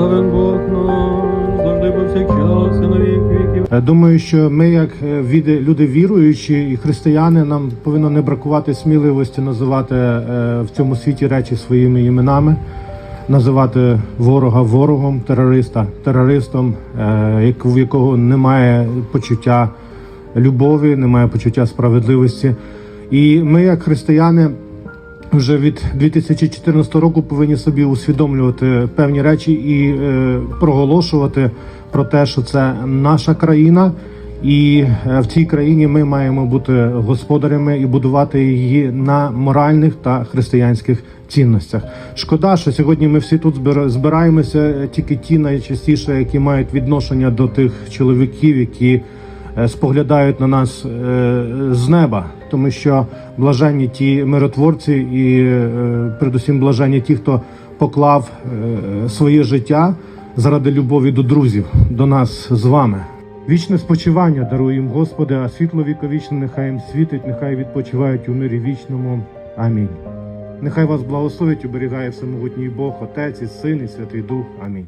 благословен Бог наш, завжди повсякчас і на вік віків. Е, думаю, що ми, як е, люди віруючі і християни, нам повинно не бракувати сміливості називати е, в цьому світі речі своїми іменами, називати ворога ворогом, терориста терористом, в якого немає почуття любові, немає почуття справедливості. І ми, як християни вже від 2014 року повинні собі усвідомлювати певні речі і е, проголошувати про те, що це наша країна, і е, в цій країні ми маємо бути господарями і будувати її на моральних та християнських цінностях. Шкода, що сьогодні ми всі тут збира- збираємося тільки ті найчастіше, які мають відношення до тих чоловіків, які споглядають на нас е, з неба, тому що блаженні ті миротворці, і е, передусім блаженні ті, хто поклав е, своє життя заради любові до друзів, до нас з вами. Вічне спочивання дарує їм Господи, а світло віковічне нехай їм світить, нехай відпочивають у мирі вічному. Амінь. Нехай вас благословить, оберігає всемогутній Бог, Отець і Син і Святий Дух. Амінь.